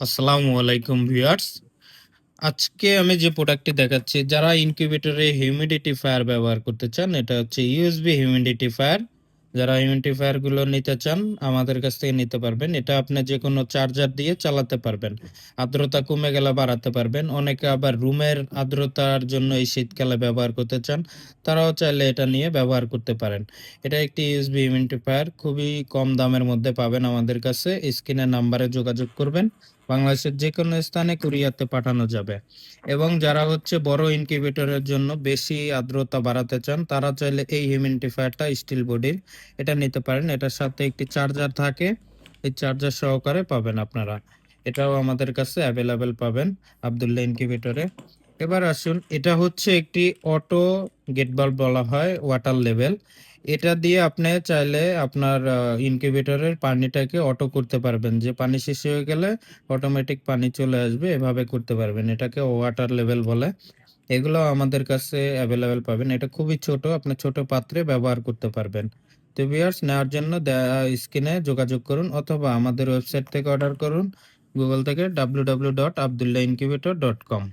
আসসালামু আলাইকুম ভিউয়ার্স। আজকে আমি যে প্রোডাক্টটি দেখাচ্ছি, যারা ইনকিউবেটরে হিউমিডিটিফায়ার ব্যবহার করতে চান, এটা হচ্ছে ইউএসবি হিউমিডিটিফায়ার। যারা হিউমিডিফায়ারগুলো নিতে চান, আমাদের কাছ থেকে নিতে পারবেন। এটা আপনি যে কোনো চার্জার দিয়ে চালাতে পারবেন। আর্দ্রতা কমে গেলে বাড়াতে পারবেন। অনেকে আবার রুমের আর্দ্রতার জন্য এই শীতকালে ব্যবহার করতে চান, তারাও চাইলে এটা নিয়ে ব্যবহার করতে পারেন। এটা একটি ইউএসবি হিউমিডিফায়ার, খুবই কম দামের মধ্যে পাবেন আমাদের কাছে। স্ক্রিনের নাম্বারে যোগাযোগ করবেন। বাংলাদেশের যে কোনো স্থানে কুরিয়ারতে পাঠানো যাবে। এবং যারা হচ্ছে বড় ইনকিউবেটরের জন্য বেশি আর্দ্রতা বাড়াতে চান, তারা চাইলে এই হিউমিডিফায়ারটা স্টিল বডির এটা নিতে পারেন। এটার সাথে একটি চার্জার থাকে, এই চার্জার সহকারে পাবেন আপনারা। এটাও আমাদের কাছে অ্যাভেলেবেল পাবেন আবদুল্লাহ ইনকিউবেটরে। এবার আসুন, এটা হচ্ছে একটি অটো গেট বাল্ব বলা হয়, ওয়াটার লেভেল। এটা দিয়ে আপনি চাইলে আপনার ইনকিউবেটরের পানিটাকে অটো করতে পারবেন। যে পানি শেষ হয়ে গেলে অটোমেটিক পানি চলে আসবে, এভাবে করতে পারবেন। এটাকে ওয়াটার লেভেল বলে। এগুলো আমাদের কাছে অ্যাভেলেবেল পাবেন। এটা খুবই ছোট, আপনি ছোট পাত্রে ব্যবহার করতে পারবেন। তো ভিউয়ার্স নেওয়ার জন্য স্ক্রিনে যোগাযোগ করুন অথবা আমাদের ওয়েবসাইট থেকে অর্ডার করুন। গুগল থেকে W W dot Abdullah incubator dot com